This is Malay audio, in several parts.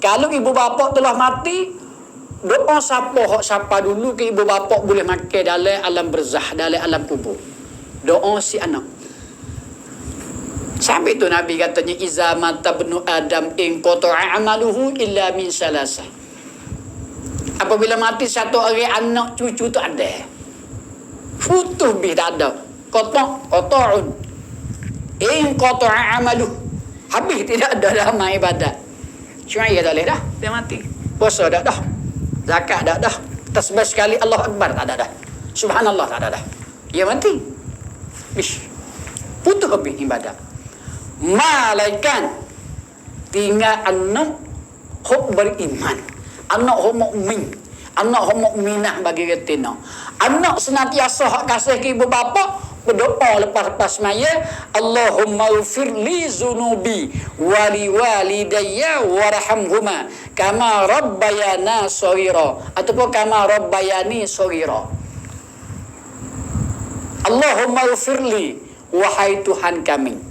Kalau ibu bapa telah mati, doa siapa hak siapa dulu ke ibu bapa boleh makan dalam alam berzah, dalam alam kubur. Doa si anak. Sampai tu Nabi katanya iza mata benu Adam in qata'a amaluhu illa min salasa. Apabila mati satu orang anak cucu tu ada. Futuh bih tak ada. Qata' qata'un. In qata'a amaluhu. Habis tidak ada dalam ibadat. Cuma ia tak boleh dah. Dia mati. Puasa dah dah. Zakat dah dah. Tasbih sekali Allah Akbar tak ada dah. Subhanallah tak ada dah. Ia mati. Bish. Putus habis ibadat malaikat tinggal anak hok beriman anak hok mukmin anak hok mukminah bagi retina anak senantiasa hak kasih ke ibu bapa berdoa lepas-lepas maya Allahumma ufir li zunubi wali walidayya warhamhuma kama rabbayana sawira ataupun kama rabbayani sawira Allahumma ufir li wahai Tuhan kami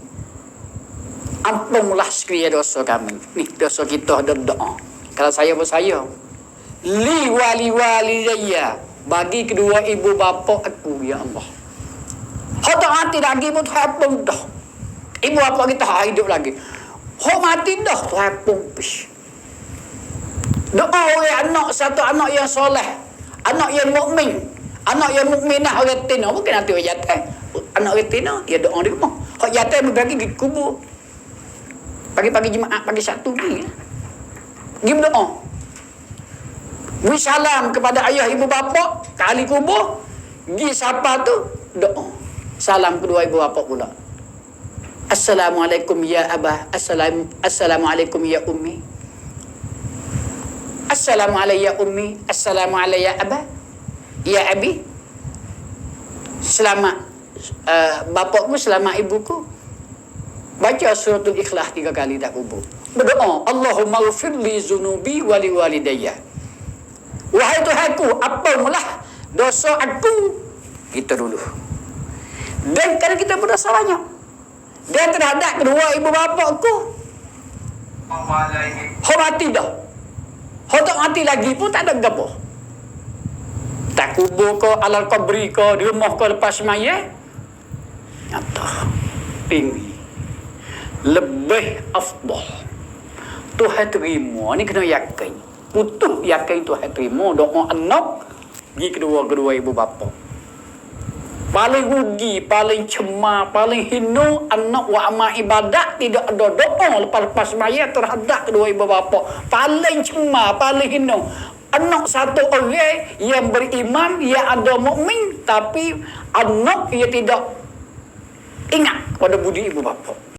ampunlah sekalian dosa kami. Ni dosa kita ada doa. Kalau saya pun saya. Li wali wali daya. Bagi kedua ibu bapa aku, ya Allah. Hak tak mati lagi pun pun dah. Ibu bapa kita hidup lagi. Hak mati dah pish. Doa oleh anak satu anak yang soleh. Anak yang mukmin, Anak yang mukminah orang tina. Bukan nanti orang jatuh. Anak orang tina, ya doa di rumah. Hak jatuh bagi di kubur. Pagi-pagi Jumaat, pagi satu ni. Pergi berdoa. Beri salam kepada ayah ibu bapa, kali kubur. Pergi siapa tu, doa. Salam kedua ibu bapa pula. Assalamualaikum ya abah. Assalam, Assalamualaikum ya ummi. Assalamualaikum ya ummi. Assalamualaikum ya abah. Ya abi. Selamat uh, bapakku, selamat ibuku. Baca suratul ikhlas tiga kali dah kubur. Berdoa, Allahumma ufir li zunubi wali walidayya. Wahai Tuhanku, apa mulah dosa aku? Kita dulu. Dan kerana kita berdosa banyak. Dan terhadap kedua ibu bapa aku. Kau mati dah. Kau tak mati lagi pun tak ada gapo. Tak kubur kau, alal kubri kau, di rumah kau lepas mayat. Nyata. Tinggi lebih afdal. Tuhan terima. Ni kena yakin. Putus yakin Tuhan terima. Doa anak. Pergi kedua-kedua ibu bapa. Paling rugi, paling cemar, paling hina anak wa amal ibadat tidak ada doa lepas-lepas maya terhadap kedua ibu bapa. Paling cemar, paling hina. Anak satu orang yang beriman, yang ada mukmin tapi anak ia tidak ingat pada budi ibu bapa.